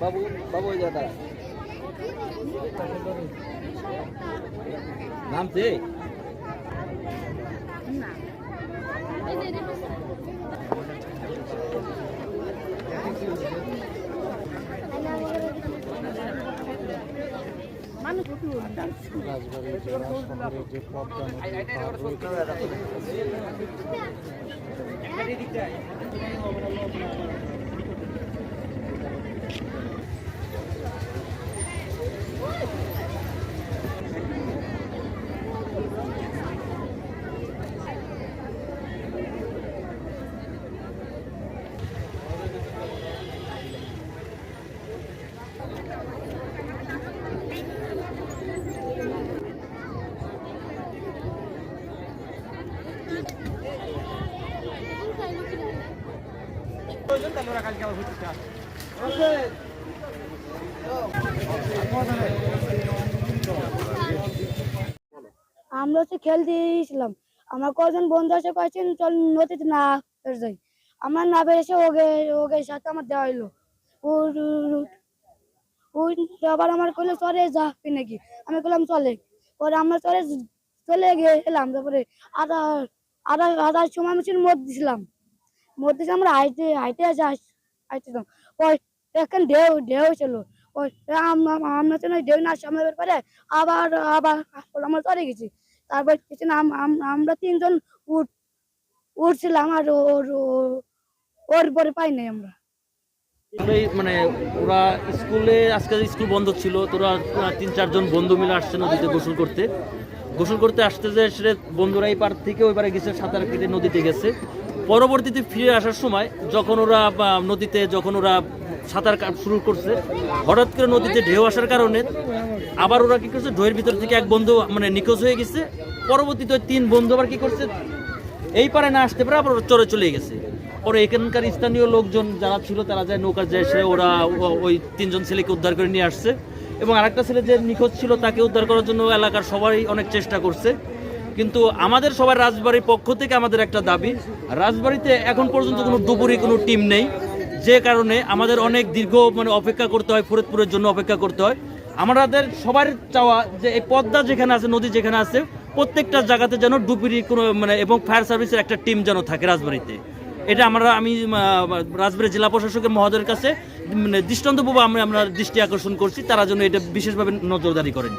বাবু বাবু দাদা নামছে? রাজবাড়ী জেলা শহরের আমরা হচ্ছে খেলতে গিয়েছিলাম আমার কজন বন্ধু আছে কয়েছেন চল নদীতে না যাই। আমরা না বেরিয়েছে ওকে ওকে সাথে আমার দেওয়া হইল। আবার আমার কইলো, চলে যা নাকি আমি বললাম চলে। পরে আমরা চলে চলে গেলাম। তারপরে আধা আধা আধার সময় ছিল মদ দিছিলাম। দিয়েছে আমরা হাইটে হাইটে আছে হাইটেছিলাম ওই এখন ঢেউ ঢেউ ছিল ওই আমরা আমরা তো ঢেউ না সামনে বের করে আবার আবার আমরা চলে গেছি। তারপর আম- আম- আমরা তিনজন উঠ, উঠছিলাম আর ওর ওর- পরে পাই নাই আমরা। মানে ওরা স্কুলে, আজকে স্কুল বন্ধ ছিল তোরা তিন, চারজন বন্ধু মিলে আসছে নদীতে গোসল করতে। গোসল করতে আসতে যে সে বন্ধুরা এই পার থেকে ওই পারে গেছে, সাঁতার কেটে নদীতে গেছে। পরবর্তীতে ফিরে আসার সময় যখন ওরা নদীতে, যখন ওরা সাঁতার শুরু করছে, হঠাৎ করে নদীতে ঢেউ আসার কারণে আবার ওরা কি করছে ঢেউয়ের ভিতর থেকে এক বন্ধু মানে নিখোঁজ হয়ে গেছে। পরবর্তীতে তিন বন্ধু আবার কি করছে, এই পারে না আসতে পারে, আবার চরে চলে গেছে। পরে এখানকার স্থানীয় লোকজন যারা ছিল, তারা যায় নৌকা যায় এসে ওরা ওই তিনজন ছেলেকে উদ্ধার করে নিয়ে আসছে। এবং আরেকটা ছেলে যে নিখোঁজ ছিল, তাকে উদ্ধার করার জন্য এলাকার সবাই অনেক চেষ্টা করছে। কিন্তু আমাদের সবার রাজবাড়ির পক্ষ থেকে আমাদের একটা দাবি, রাজবাড়িতে এখন পর্যন্ত কোনো ডুবুরি কোনো টিম নেই। যে কারণে আমাদের অনেক দীর্ঘ মানে অপেক্ষা করতে হয়, ফরিদপুরের জন্য অপেক্ষা করতে হয়। আমাদের সবার চাওয়া যে এই পদ্মা যেখানে আছে, নদী যেখানে আছে, প্রত্যেকটা জায়গাতে যেন ডুবুরি কোনো মানে এবং ফায়ার সার্ভিসের একটা টিম যেন থাকে রাজবাড়িতে। এটা আমরা, আমি রাজবাড়ী জেলা প্রশাসকের মহোদয়ের কাছে মানে দৃষ্টান্তভাবে আমরা আমরা দৃষ্টি আকর্ষণ করছি। তারা যেন এটা বিশেষভাবে নজরদারি করেন।